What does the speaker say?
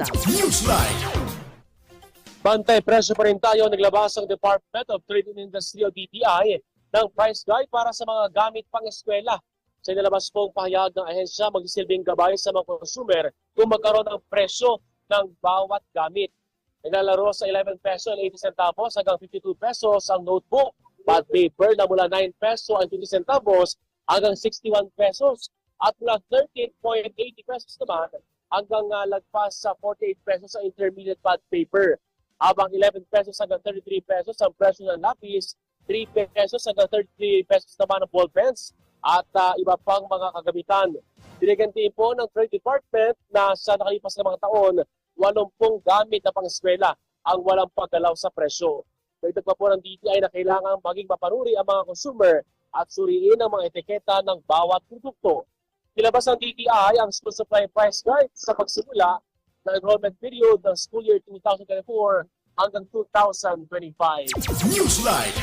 Newsline. Bantay presyo pa rin tayo, naglabas ang Department of Trade and Industry o DTI ng price guide para sa mga gamit pang eskwela. Sa inilabas pong pahayag ng ahensya, magsisilbing gabay sa mga consumer kung magkaroon ng presyo ng bawat gamit. Naglalaro sa 11 peso and 80 centavos hanggang 52 pesos ang notebook. Pad paper na mula 9 peso and 50 centavos hanggang 61 pesos. At mula 13.80 pesos naman hanggang uh, lagpas sa 48 pesos ang intermediate pad paper. Habang 11 pesos hanggang 33 pesos ang presyo ng lapis, 3 pesos hanggang 33 pesos naman ang ball pens at uh, iba pang mga kagamitan. Dinigantiin po ng Trade Department na sa nakalipas na mga taon, 80 gamit na pang-eskwela ang walang paggalaw sa presyo. Dagdag pa po ng DTI na kailangan maging mapanuri ang mga consumer at suriin ang mga etiketa ng bawat produkto. Nilabas ng DTI ang school supply price guide sa pagsimula ng enrollment period ng school year 2024 hanggang 2025. Newsline.